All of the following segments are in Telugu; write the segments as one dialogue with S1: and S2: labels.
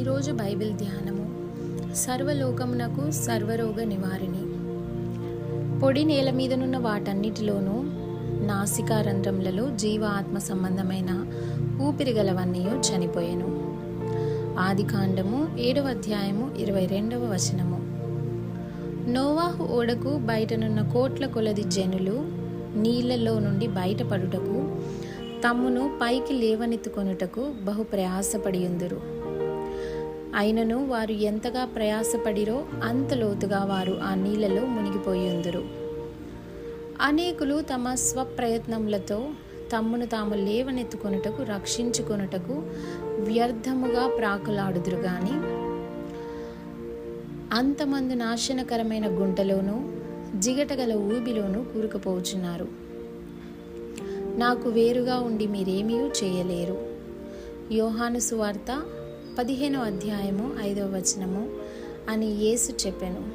S1: ఈరోజు బైబిల్ ధ్యానము. సర్వలోకమునకు సర్వరోగ నివారిణి. పొడి నేల మీదనున్న వాటన్నిటిలోనూ నాసికారంధ్రములలో జీవ ఆత్మ సంబంధమైన ఊపిరిగలవన్నీ చనిపోయెను. ఆది కాండము ఏడవ అధ్యాయము ఇరవై రెండవ వచనము. నోవాహు ఓడకు బయటనున్న కోట్ల కొలది జనులు నీళ్ళలో నుండి బయటపడుటకు తమ్మును పైకి లేవనెత్తుకొనుటకు బహు ప్రయాసపడియుందురు. అయినను వారు ఎంతగా ప్రయాసపడిరో అంత లోతుగా వారు ఆ నీళ్ళలో మునిగిపోయిందురు అనేకులు తమ స్వప్రయత్నములతో తమ్మును తాము లేవనెత్తుకొనుటకు రక్షించుకొనుటకు వ్యర్థముగా ప్రాకులాడుదురు గాని అంతమంది నాశనకరమైన గుంటలోనూ జిగటగల ఊబిలోనూ కూరుకుపోచున్నారు. నాకు వేరుగా ఉండి మీరేమీ చేయలేరు. యోహాను సువార్త పదిహేనో అధ్యాయము ఐదవ వచనము అని యేసు చెప్పెను.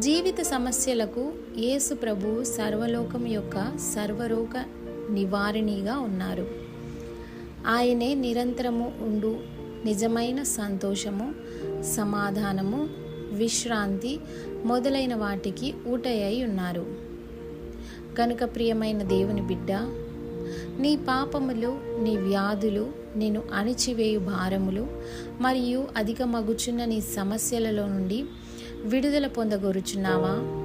S1: జీవిత సమస్యలకు యేసు ప్రభువు సర్వలోకం యొక్క సర్వరోగ నివారిణిగా ఉన్నారు. ఆయనే నిరంతరము ఉండు నిజమైన సంతోషము సమాధానము విశ్రాంతి మొదలైన వాటికి ఊటయ్యి ఉన్నారు. కనుక ప్రియమైన దేవుని బిడ్డ నీ పాపములు నీ వ్యాధులు నేను అణిచివేయు భారములు మరియు అధిక మగుచున్న నీ సమస్యలలో నుండి విడుదల పొందగోరుచున్నావా?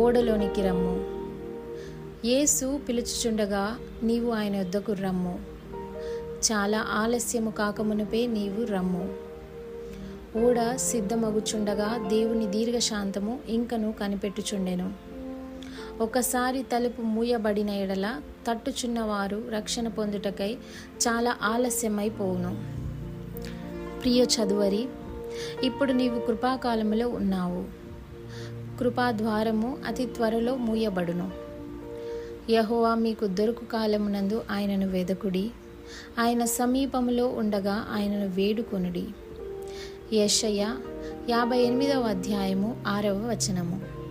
S1: ఓడలోనికి రమ్ము. యేసు పిలుచుచుండగా నీవు ఆయన వద్దకు రమ్ము. చాలా ఆలస్యము కాకమునుపే నీవు రమ్ము. ఓడ సిద్ధమగుచుండగా దేవుని దీర్ఘశాంతము ఇంకను కనిపెట్టుచుండెను. ఒకసారి తలుపు మూయబడిన ఎడల తట్టుచున్నవారు రక్షణ పొందుటకై చాలా ఆలస్యమైపోవును. ప్రియ చదువరి ఇప్పుడు నీవు కృపాకాలములో ఉన్నావు. కృపాద్వారము అతి త్వరలో మూయబడును. యహోవా మీకు దొరుకు కాలమునందు ఆయనను వెదకుడి. ఆయన సమీపములో ఉండగా ఆయనను వేడుకొనుడి. యెషయ యాభై ఎనిమిదవ అధ్యాయము ఆరవ వచనము.